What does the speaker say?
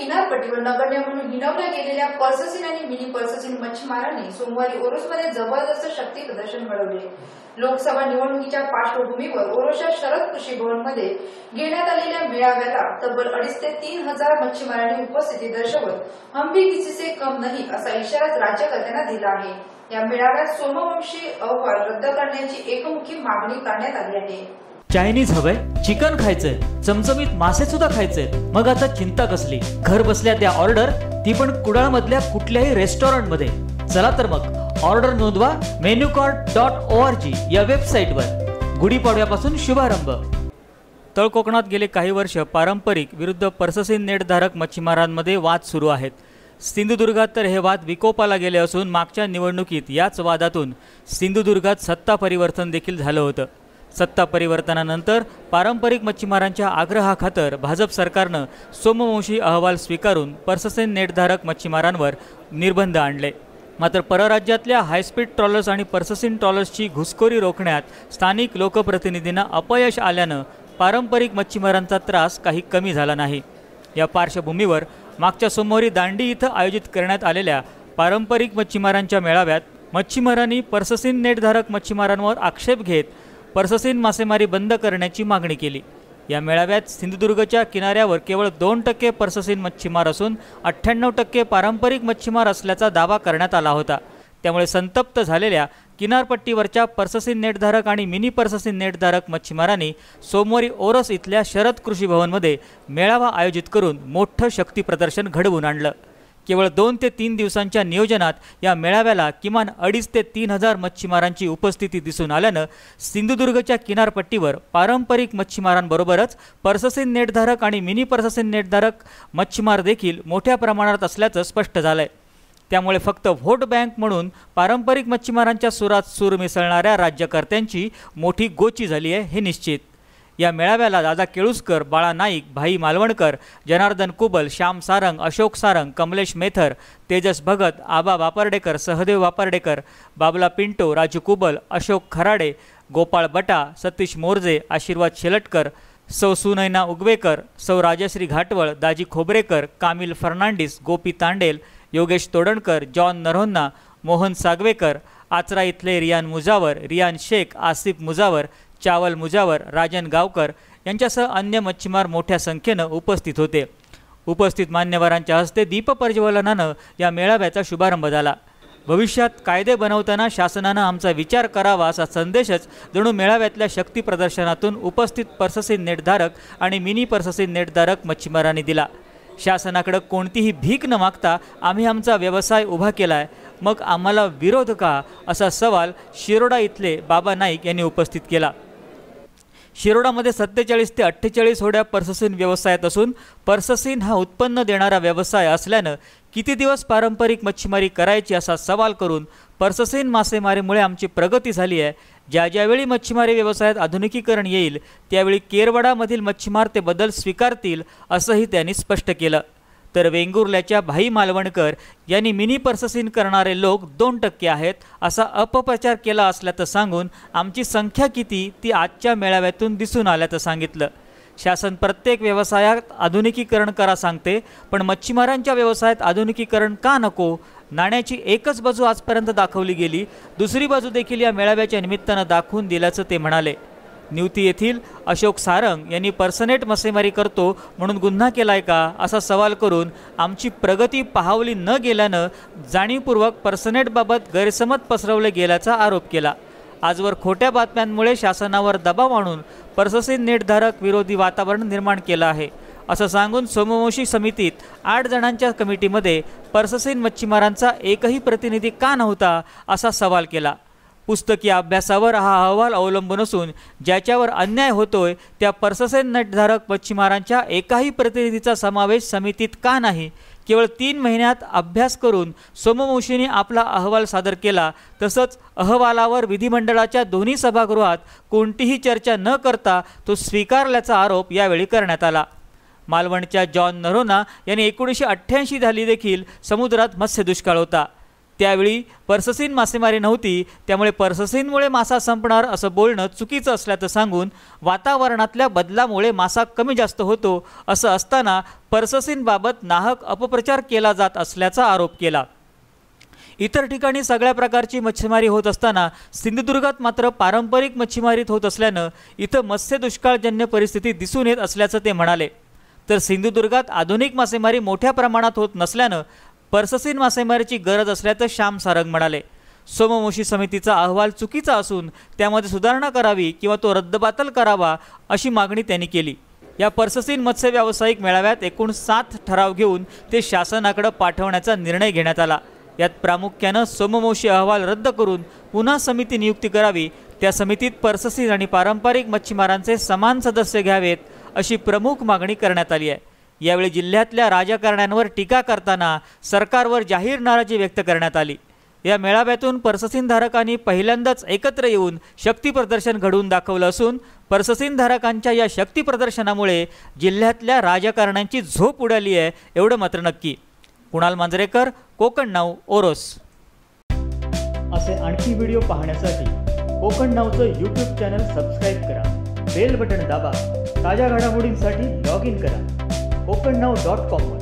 किनारपट्टीवर नगण्य म्हणून हिनवल्या गेलेल्या पर्ससीन आणि मिनी पर्ससीन मच्छीमारांनी सोमवारी ओरोसमध्ये जबरदस्त शक्ती प्रदर्शन घडवले. लोकसभा निवडणुकीच्या पार्श्वभूमीवर ओरोसच्या शरद कृषी भवनमध्ये घेण्यात आलेल्या मेळाव्याला तब्बल अडीच ते तीन हजार मच्छीमारांनी उपस्थिती दर्शवत हम्बी किसीसे कम नाही असा इशारा राज्यकर्त्यांना दिला आहे. या मेळाव्यात सोमवंशी अहवाल रद्द करण्याची एकमुखी मागणी करण्यात आली आहे. चायनीज हवंय चिकन खायचंय चमचमीत मासे सुद्धा खायचे मग आता चिंता कसली? घर बसल्या त्या ऑर्डर ती पण कुडाळ मधल्या कुठल्याही रेस्टॉरंटमध्ये चला तर मग ऑर्डर नोंदवा menu card dot O R G या वेबसाईटवर. गुढीपाडव्यापासून शुभारंभ. तळ कोकणात गेले काही वर्ष पारंपरिक विरुद्ध पर्ससीन नेटधारक मच्छीमारांमध्ये वाद सुरू आहेत. सिंधुदुर्गात तर हे वाद विकोपाला गेले असून मागच्या निवडणुकीत याच वादातून सिंधुदुर्गात सत्ता परिवर्तन देखील झालं होतं. सत्ता परिवर्तनानंतर पारंपरिक मच्छीमारांच्या आग्रहाखातर भाजप सरकारनं सोमवंशी अहवाल स्वीकारून पर्ससेन नेटधारक मच्छीमारांवर निर्बंध आणले. मात्र परराज्यातल्या हायस्पीड ट्रॉलर्स आणि पर्ससिन ट्रॉलर्सची घुसखोरी रोखण्यात स्थानिक लोकप्रतिनिधींना अपयश आल्यानं पारंपरिक मच्छीमारांचा त्रास काही कमी झाला नाही. या पार्श्वभूमीवर मागच्या सोमवारी दांडी इथं आयोजित करण्यात आलेल्या पारंपरिक मच्छीमारांच्या मेळाव्यात मच्छीमारांनी पर्ससिन नेटधारक मच्छीमारांवर आक्षेप घेत पर्ससीन मासेमारी बंद करण्याची मागणी केली. या मेळाव्यात सिंधुदुर्गच्या किनाऱ्यावर केवळ दोन टक्के पर्ससीन मच्छीमार असून अठ्ठ्याण्णव टक्के पारंपरिक मच्छीमार असल्याचा दावा करण्यात आला होता. त्यामुळे संतप्त झालेल्या किनारपट्टीवरच्या पर्ससीन नेटधारक आणि मिनी पर्ससीन नेटधारक मच्छीमारांनी सोमवारी ओरस इथल्या शरद कृषी भवनमध्ये मेळावा आयोजित करून मोठं शक्ती प्रदर्शन घडवून आणलं. केवळ दोन ते तीन दिवसांच्या नियोजनात या मेळाव्याला किमान अडीच ते तीन हजार मच्छीमारांची उपस्थिती दिसून आल्यानं सिंधुदुर्गच्या किनारपट्टीवर पारंपरिक मच्छीमारांबरोबरच पर्ससीन नेटधारक आणि मिनी पर्ससीन नेटधारक मच्छीमार देखील मोठ्या प्रमाणात असल्याचं स्पष्ट झालंय. त्यामुळे फक्त व्होट बँक म्हणून पारंपरिक मच्छीमारांच्या सुरात सूर मिसळणाऱ्या राज्यकर्त्यांची मोठी गोची झाली आहे हे निश्चित. या मेळाव्याला दादा केळुसकर बाळा नाईक भाई मालवणकर जनार्दन कुबल श्याम सारंग अशोक सारंग कमलेश मेथर तेजस भगत आबा वापर्डेकर सहदेव वापर्डेकर बाबला पिंटो राजू कुबल अशोक खराडे गोपाळ बटा सतीश मोरजे आशीर्वाद शेलटकर सौ सुनैना उगवेकर सौ राजश्री घाटवळ दाजी खोबरेकर कामिल फर्नांडिस गोपी तांडेल योगेश तोडणकर जॉन नरोन्ना मोहन सागवेकर आचरा इथले रियान मुजावर रियान शेख आसिफ मुजावर चावल मुजावर राजन गावकर यांच्यासह अन्य मच्छीमार मोठ्या संख्येनं उपस्थित होते. उपस्थित मान्यवरांच्या हस्ते दीपप्रज्वलनानं या मेळाव्याचा शुभारंभ झाला. भविष्यात कायदे बनवताना शासनानं आमचा विचार करावा असा संदेशच जणू मेळाव्यातल्या शक्ती प्रदर्शनातून उपस्थित पर्ससीन नेटधारक आणि मिनी पर्ससीन नेटधारक मच्छीमारांनी दिला. शासनाकडं कोणतीही भीक न मागता आम्ही आमचा व्यवसाय उभा केला आहे मग आम्हाला विरोध का? असा सवाल शिरोडा इथले बाबा नाईक यांनी उपस्थित केला. शिरोडामध्ये सत्तेचाळीस ते अठ्ठेचाळीस होड्या पर्ससीन व्यवसायात असून पर्ससीन हा उत्पन्न देणारा व्यवसाय असल्यानं किती दिवस पारंपरिक मच्छीमारी करायची असा सवाल करून पर्ससीन मासेमारीमुळे आमची प्रगती झाली आहे. ज्या ज्यावेळी मच्छीमारी व्यवसायात आधुनिकीकरण येईल त्यावेळी केरवडामधील मच्छीमार ते बदल स्वीकारतील असंही त्यांनी स्पष्ट केलं. तर वेंगुर्ल्याच्या भाई मालवणकर यांनी मिनी पर्ससिन करणारे लोक दोन टक्के आहेत असा अपप्रचार केला असल्याचं सांगून आमची संख्या किती ती आजच्या मेळाव्यातून दिसून आल्याचं सांगितलं. शासन प्रत्येक व्यवसायात आधुनिकीकरण करा सांगते पण मच्छीमारांच्या व्यवसायात आधुनिकीकरण का नको? नाण्याची एकच बाजू आजपर्यंत दाखवली गेली दुसरी बाजू देखील या मेळाव्याच्या निमित्तानं दाखवून दिल्याचं ते म्हणाले. निवती येथील अशोक सारंग यांनी पर्सनेट मसेमारी करतो म्हणून गुन्हा केला आहे का? असा सवाल करून आमची प्रगती पाहावली न गेल्यानं जाणीवपूर्वक पर्सनेटबाबत गैरसमज पसरवले गेल्याचा आरोप केला. आजवर खोट्या बातम्यांमुळे शासनावर दबाव आणून पर्ससीन नेटधारक विरोधी वातावरण निर्माण केलं आहे. असं सांगून सोमवंशी समितीत आठ जणांच्या कमिटीमध्ये पर्ससीन मच्छीमारांचा एकही प्रतिनिधी का नव्हता असा सवाल केला. पुस्तकी अभ्यासावर हा अहवाल अवलंबून असून ज्याच्यावर अन्याय होतोय त्या पर्ससेन नटधारक मच्छीमारांच्या एकाही प्रतिनिधीचा समावेश समितीत का नाही? केवळ तीन महिन्यात अभ्यास करून सोमवंशीने आपला अहवाल सादर केला. तसंच अहवालावर विधिमंडळाच्या दोन्ही सभागृहात कोणतीही चर्चा न करता तो स्वीकारल्याचा आरोप यावेळी करण्यात आला. मालवणच्या जॉन नरोना यांनी एकोणीसशे अठ्ठ्याऐंशी झाली देखील समुद्रात मत्स्य दुष्काळ होता. त्यावेळी पर्ससीन मासेमारी नव्हती त्यामुळे पर्ससीनमुळे मासा संपणार असं बोलणं चुकीचं असल्याचं सांगून वातावरणातल्या बदलामुळे मासा कमी जास्त होतो असं असताना पर्ससीनबाबत नाहक अपप्रचार केला जात असल्याचा आरोप केला. इतर ठिकाणी सगळ्या प्रकारची मच्छीमारी होत असताना सिंधुदुर्गात मात्र पारंपरिक मच्छीमारीत होत असल्यानं इथं मत्स्य दुष्काळजन्य परिस्थिती दिसून येत असल्याचं ते म्हणाले. तर सिंधुदुर्गात आधुनिक मासेमारी मोठ्या प्रमाणात होत नसल्यानं पर्ससीन मासेमारीची गरज असल्याचं श्याम सारंग म्हणाले. सोमवंशी समितीचा अहवाल चुकीचा असून त्यामध्ये सुधारणा करावी किंवा तो रद्दबातल करावा अशी मागणी त्यांनी केली. या पर्ससीन मत्स्य व्यावसायिक मेळाव्यात एकूण सात ठराव घेऊन ते शासनाकडे पाठवण्याचा निर्णय घेण्यात आला. यात प्रामुख्यानं सोमवंशी अहवाल रद्द करून पुन्हा समिती नियुक्ती करावी त्या समितीत पर्ससीन आणि पारंपरिक मच्छीमारांचे समान सदस्य घ्यावेत अशी प्रमुख मागणी करण्यात आली आहे. यावेळी जिल्ह्यातल्या राजकारण्यांवर टीका करताना सरकारवर जाहीर नाराजी व्यक्त करण्यात आली. या मेळाव्यातून पर्ससीनधारकांनी पहिल्यांदाच एकत्र येऊन शक्ती प्रदर्शन घडवून दाखवलं असून पर्ससीनधारकांच्या या शक्ती प्रदर्शनामुळे जिल्ह्यातल्या राजकारण्यांची झोप उडाली आहे एवढं मात्र नक्की. कुणाल मांजरेकर कोकण नाव ओरोस. असे आणखी व्हिडिओ पाहण्यासाठी कोकण नावचं यूट्यूब चॅनल सबस्क्राईब करा. बेल बटन दाबा. ताज्या घडामोडींसाठी लॉग इन करा. कोकण नाव डॉट कॉमवर